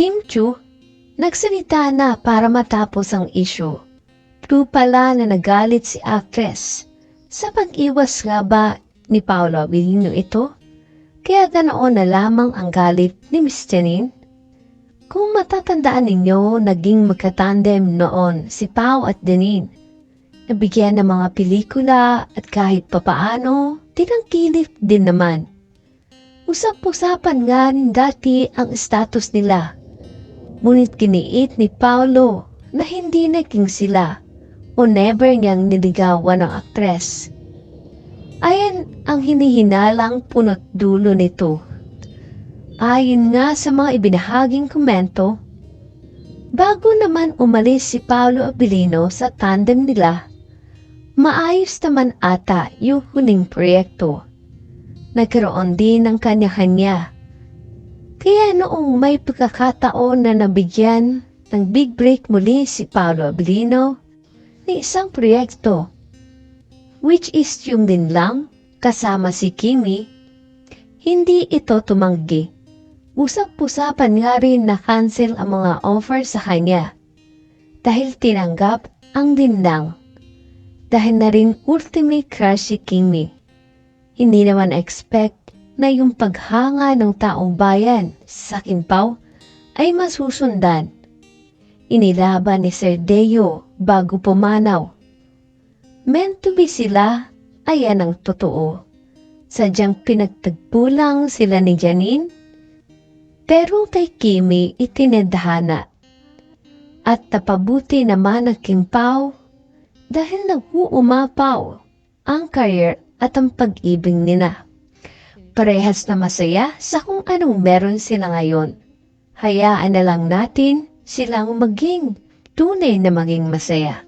Kim Chu, nagsalita na para matapos ang issue. True pala na nagalit si actress. Sa pag-iwas nga ba ni Paolo Abilino ito? Kaya ganoon na lamang ang galit ni Miss Janine? Kung matatandaan ninyo, naging magkatandem noon si Pao at Janine. Nabigyan ng mga pelikula at kahit papaano, tinangkilip din naman. Usap-usapan nga dati ang status nila. Ngunit kiniit ni Paolo na hindi naging sila o never niyang niligawan ng aktres. Ayan ang hinihinalang punot dulo nito. Ayon nga sa mga ibinahaging komento, bago naman umalis si Paolo Abilino sa tandem nila, maayos naman ata yung huling proyekto. Nagkaroon din ng kanya-kanya. Kaya noong may pagkakataon na nabigyan ng big break muli si Paolo Abilino ng isang proyekto, which is yung din lang kasama si Kimi, hindi ito tumanggi. Usap-usapan nga rin na cancel ang mga offer sa kanya dahil tinanggap ang dinlang. Dahil na rin ultimate crush si Kimi. Hindi naman expect na yung paghanga ng taong bayan sa Kinpaw ay masusundan. Inilaban ni Sir Deo bago pumanaw. Meant to be sila, ayan ang totoo. Sadyang pinagtagpo lang sila ni Janine pero kay Kimi itinedhana. At tapabuti naman ang Kimpao dahil nag-uumapaw ang career at ang pag-ibig nila. Parehas na masaya sa kung anong meron sila ngayon. Hayaan na lang natin silang maging tunay na maging masaya.